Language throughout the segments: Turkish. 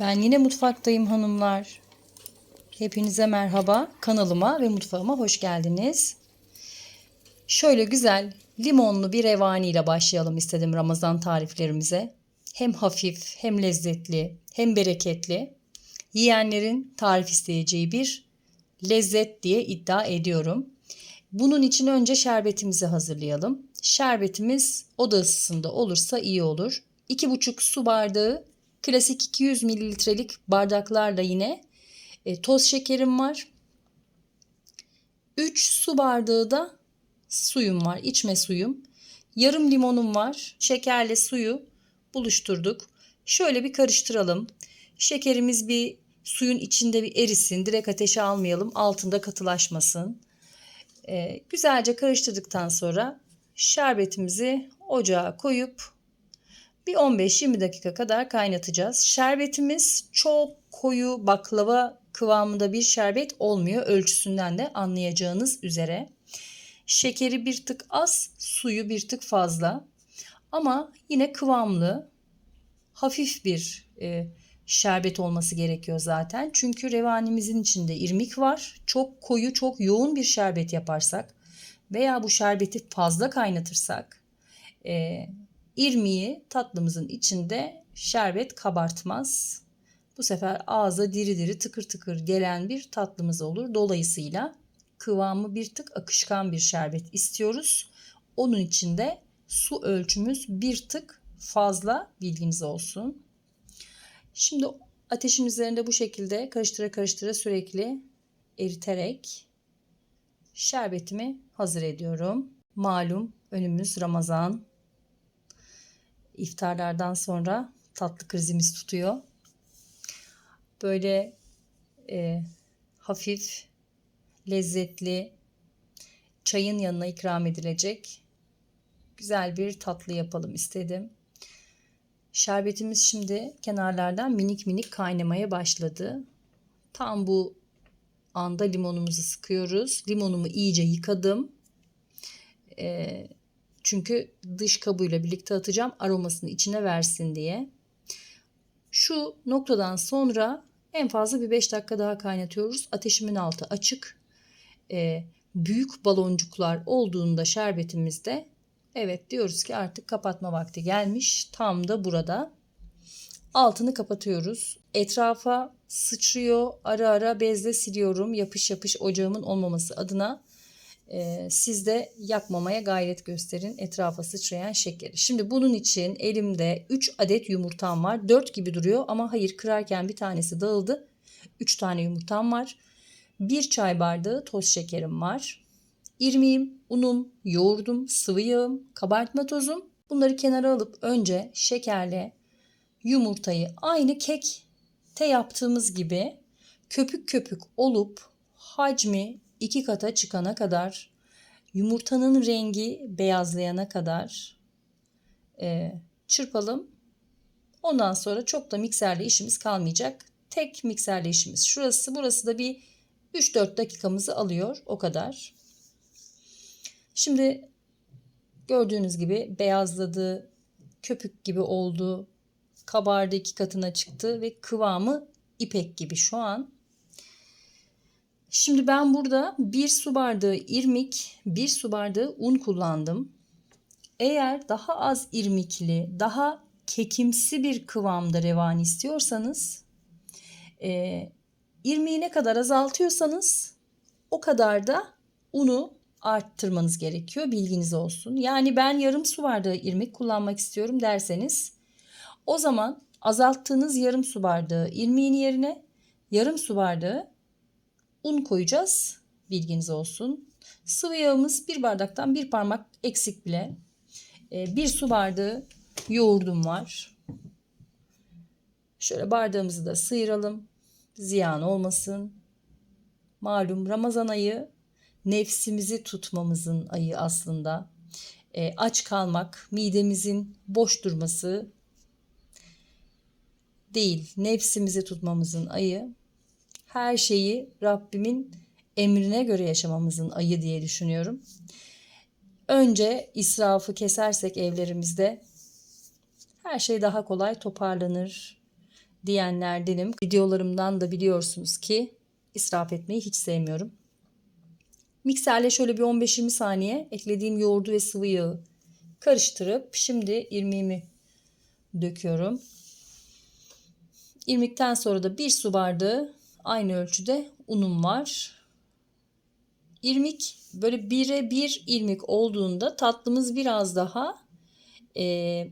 Ben yine mutfaktayım hanımlar. Hepinize merhaba. Kanalıma ve mutfağıma hoş geldiniz. Şöyle güzel limonlu bir revani ile başlayalım istedim Ramazan tariflerimize. Hem hafif, hem lezzetli, hem bereketli. Yiyenlerin tarif isteyeceği bir lezzet diye iddia ediyorum. Bunun için önce şerbetimizi hazırlayalım. Şerbetimiz oda ısısında olursa iyi olur. 2,5 su bardağı klasik 200 mililitrelik bardaklarla yine e, toz şekerim var. 3 su bardağı da suyum var, içme suyum. Yarım limonum var. Şekerle suyu buluşturduk. Şöyle bir karıştıralım. Şekerimiz bir suyun içinde bir erisin. Direkt ateşe almayalım. Altında katılaşmasın. Ee, güzelce karıştırdıktan sonra şerbetimizi ocağa koyup bir 15-20 dakika kadar kaynatacağız. Şerbetimiz çok koyu baklava kıvamında bir şerbet olmuyor. Ölçüsünden de anlayacağınız üzere. Şekeri bir tık az, suyu bir tık fazla. Ama yine kıvamlı, hafif bir e, şerbet olması gerekiyor zaten. Çünkü revanimizin içinde irmik var. Çok koyu, çok yoğun bir şerbet yaparsak veya bu şerbeti fazla kaynatırsak e, irmiği tatlımızın içinde şerbet kabartmaz. Bu sefer ağza diri diri tıkır tıkır gelen bir tatlımız olur. Dolayısıyla kıvamı bir tık akışkan bir şerbet istiyoruz. Onun için de su ölçümüz bir tık fazla bilginiz olsun. Şimdi ateşin üzerinde bu şekilde karıştıra karıştıra sürekli eriterek şerbetimi hazır ediyorum. Malum önümüz Ramazan. İftarlardan sonra tatlı krizimiz tutuyor. Böyle e, hafif, lezzetli, çayın yanına ikram edilecek güzel bir tatlı yapalım istedim. Şerbetimiz şimdi kenarlardan minik minik kaynamaya başladı. Tam bu anda limonumuzu sıkıyoruz. Limonumu iyice yıkadım. E, çünkü dış kabuğuyla birlikte atacağım aromasını içine versin diye. Şu noktadan sonra en fazla bir 5 dakika daha kaynatıyoruz. Ateşimin altı açık. E, büyük baloncuklar olduğunda şerbetimizde evet diyoruz ki artık kapatma vakti gelmiş. Tam da burada. Altını kapatıyoruz. Etrafa sıçrıyor. Ara ara bezle siliyorum. Yapış yapış ocağımın olmaması adına. Ee, siz de yakmamaya gayret gösterin etrafa sıçrayan şekeri. Şimdi bunun için elimde 3 adet yumurtam var. 4 gibi duruyor ama hayır kırarken bir tanesi dağıldı. 3 tane yumurtam var. 1 çay bardağı toz şekerim var. İrmiğim, unum, yoğurdum, sıvı yağım, kabartma tozum. Bunları kenara alıp önce şekerle yumurtayı aynı kekte yaptığımız gibi köpük köpük olup hacmi iki kata çıkana kadar yumurtanın rengi beyazlayana kadar e, çırpalım. Ondan sonra çok da mikserle işimiz kalmayacak. Tek mikserle işimiz şurası. Burası da bir 3-4 dakikamızı alıyor. O kadar. Şimdi gördüğünüz gibi beyazladı, köpük gibi oldu, kabardı iki katına çıktı ve kıvamı ipek gibi şu an. Şimdi ben burada bir su bardağı irmik, bir su bardağı un kullandım. Eğer daha az irmikli, daha kekimsi bir kıvamda revani istiyorsanız, e, irmiği ne kadar azaltıyorsanız o kadar da unu arttırmanız gerekiyor. Bilginiz olsun. Yani ben yarım su bardağı irmik kullanmak istiyorum derseniz o zaman azalttığınız yarım su bardağı irmiğin yerine yarım su bardağı un koyacağız. Bilginiz olsun. Sıvı yağımız bir bardaktan bir parmak eksik bile. Ee, bir su bardağı yoğurdum var. Şöyle bardağımızı da sıyıralım. Ziyan olmasın. Malum Ramazan ayı nefsimizi tutmamızın ayı aslında. E, aç kalmak, midemizin boş durması değil. Nefsimizi tutmamızın ayı. Her şeyi Rabbimin emrine göre yaşamamızın ayı diye düşünüyorum. Önce israfı kesersek evlerimizde her şey daha kolay toparlanır. diyenlerdenim. Videolarımdan da biliyorsunuz ki israf etmeyi hiç sevmiyorum. Mikserle şöyle bir 15-20 saniye eklediğim yoğurdu ve sıvı yağı karıştırıp şimdi irmiğimi döküyorum. İrmikten sonra da bir su bardağı aynı ölçüde unum var. İrmik böyle 1'e 1 irmik olduğunda tatlımız biraz daha e,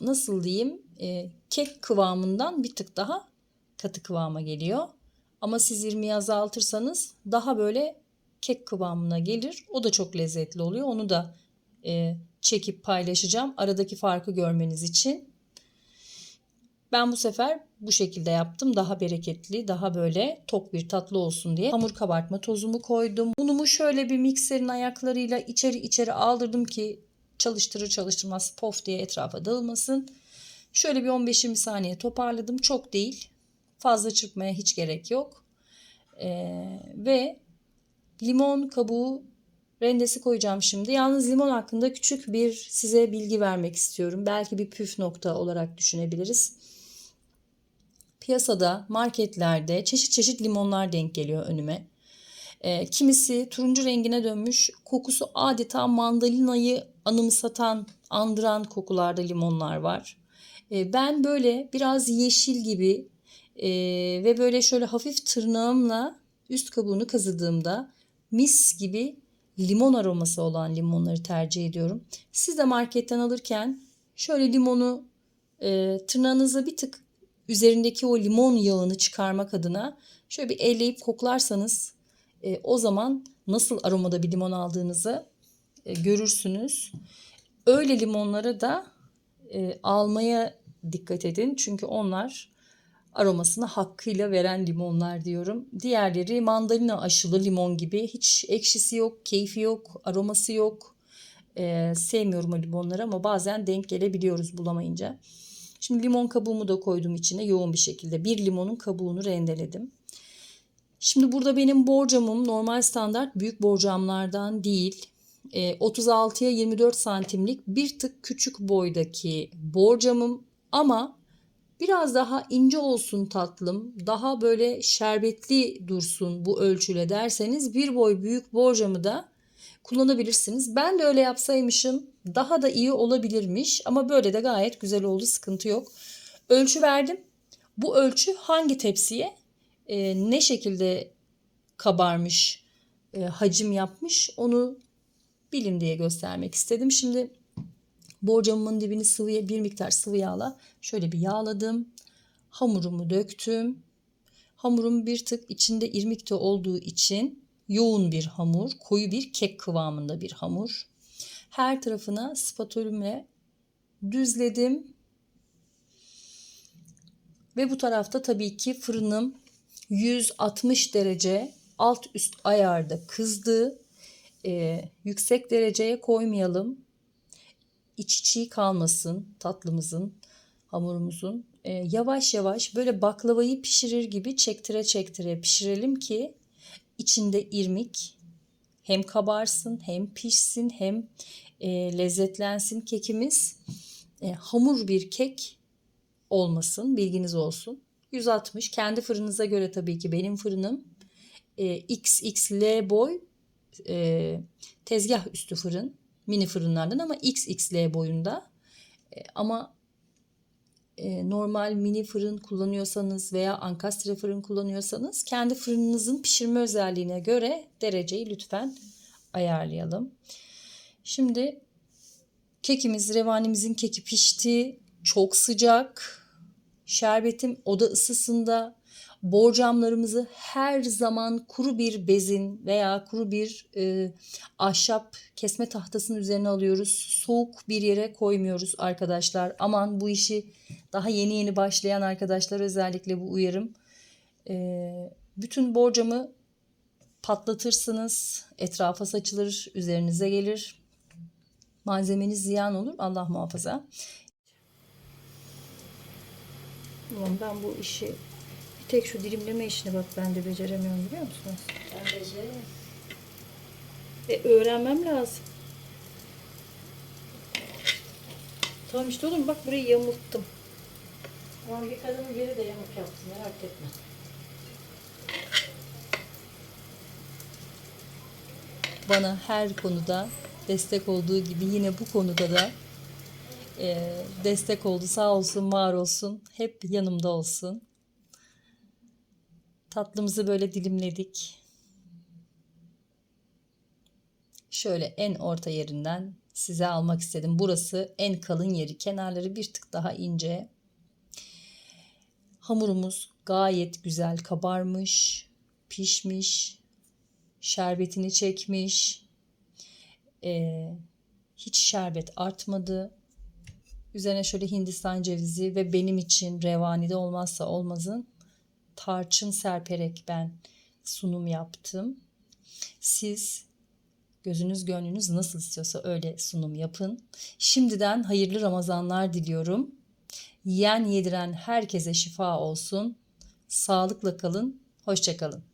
nasıl diyeyim e, kek kıvamından bir tık daha katı kıvama geliyor. Ama siz irmiği azaltırsanız daha böyle kek kıvamına gelir. O da çok lezzetli oluyor. Onu da e, çekip paylaşacağım. Aradaki farkı görmeniz için. Ben bu sefer bu şekilde yaptım. Daha bereketli, daha böyle tok bir tatlı olsun diye. Hamur kabartma tozumu koydum. Unumu şöyle bir mikserin ayaklarıyla içeri içeri aldırdım ki çalıştırır çalıştırmaz pof diye etrafa dağılmasın. Şöyle bir 15-20 saniye toparladım. Çok değil. Fazla çırpmaya hiç gerek yok. Ee, ve limon kabuğu rendesi koyacağım şimdi. Yalnız limon hakkında küçük bir size bilgi vermek istiyorum. Belki bir püf nokta olarak düşünebiliriz. Piyasada, marketlerde çeşit çeşit limonlar denk geliyor önüme. E, kimisi turuncu rengine dönmüş, kokusu adeta mandalinayı anımsatan, andıran kokularda limonlar var. E, ben böyle biraz yeşil gibi e, ve böyle şöyle hafif tırnağımla üst kabuğunu kazıdığımda mis gibi limon aroması olan limonları tercih ediyorum. Siz de marketten alırken şöyle limonu e, tırnağınızla bir tık üzerindeki o limon yağını çıkarmak adına şöyle bir elleyip koklarsanız e, o zaman nasıl aromada bir limon aldığınızı e, görürsünüz. Öyle limonları da e, almaya dikkat edin. Çünkü onlar aromasını hakkıyla veren limonlar diyorum. Diğerleri mandalina aşılı limon gibi hiç ekşisi yok, keyfi yok, aroması yok. Ee, sevmiyorum o limonları ama bazen denk gelebiliyoruz bulamayınca. Şimdi limon kabuğumu da koydum içine yoğun bir şekilde. Bir limonun kabuğunu rendeledim. Şimdi burada benim borcamım normal standart büyük borcamlardan değil. E, 36'ya 24 santimlik bir tık küçük boydaki borcamım ama biraz daha ince olsun tatlım, daha böyle şerbetli dursun bu ölçüle derseniz bir boy büyük borcamı da kullanabilirsiniz. Ben de öyle yapsaymışım daha da iyi olabilirmiş ama böyle de gayet güzel oldu sıkıntı yok. Ölçü verdim. Bu ölçü hangi tepsiye e, ne şekilde kabarmış, e, hacim yapmış onu bilin diye göstermek istedim. Şimdi borcamımın dibini sıvı bir miktar sıvı yağla şöyle bir yağladım. Hamurumu döktüm. Hamurum bir tık içinde irmikte olduğu için yoğun bir hamur, koyu bir kek kıvamında bir hamur. Her tarafına spatülümle düzledim. Ve bu tarafta tabii ki fırınım 160 derece alt üst ayarda kızdı. Ee, yüksek dereceye koymayalım. İç çiğ kalmasın tatlımızın, hamurumuzun. Ee, yavaş yavaş böyle baklavayı pişirir gibi çektire çektire pişirelim ki içinde irmik. Hem kabarsın hem pişsin hem e, lezzetlensin kekimiz. E, hamur bir kek olmasın bilginiz olsun. 160 kendi fırınıza göre tabii ki benim fırınım. E, XXL boy e, tezgah üstü fırın. Mini fırınlardan ama XXL boyunda. E, ama e, normal mini fırın kullanıyorsanız veya ankastre fırın kullanıyorsanız kendi fırınınızın pişirme özelliğine göre dereceyi lütfen ayarlayalım. Şimdi kekimiz, revanimizin keki pişti. Çok sıcak. Şerbetim oda ısısında. Borcamlarımızı her zaman kuru bir bezin veya kuru bir e, ahşap kesme tahtasının üzerine alıyoruz. Soğuk bir yere koymuyoruz arkadaşlar. Aman bu işi daha yeni yeni başlayan arkadaşlar özellikle bu uyarım. E, bütün borcamı patlatırsınız. Etrafa saçılır, üzerinize gelir. Malzemeniz ziyan olur. Allah muhafaza. Ben bu işi tek şu dilimleme işini bak ben de beceremiyorum biliyor musunuz? Ben beceririm. E, öğrenmem lazım. Tamam işte oğlum bak burayı yamulttum. Ama bir kadının biri de yamuk yaptı merak etme. Bana her konuda destek olduğu gibi yine bu konuda da e, destek oldu. Sağ olsun, var olsun. Hep yanımda olsun. Tatlımızı böyle dilimledik. Şöyle en orta yerinden size almak istedim. Burası en kalın yeri. Kenarları bir tık daha ince. Hamurumuz gayet güzel kabarmış, pişmiş, şerbetini çekmiş. Ee, hiç şerbet artmadı. Üzerine şöyle Hindistan cevizi ve benim için revanide olmazsa olmazın tarçın serperek ben sunum yaptım. Siz gözünüz gönlünüz nasıl istiyorsa öyle sunum yapın. Şimdiden hayırlı Ramazanlar diliyorum. Yiyen yediren herkese şifa olsun. Sağlıkla kalın, hoşça kalın.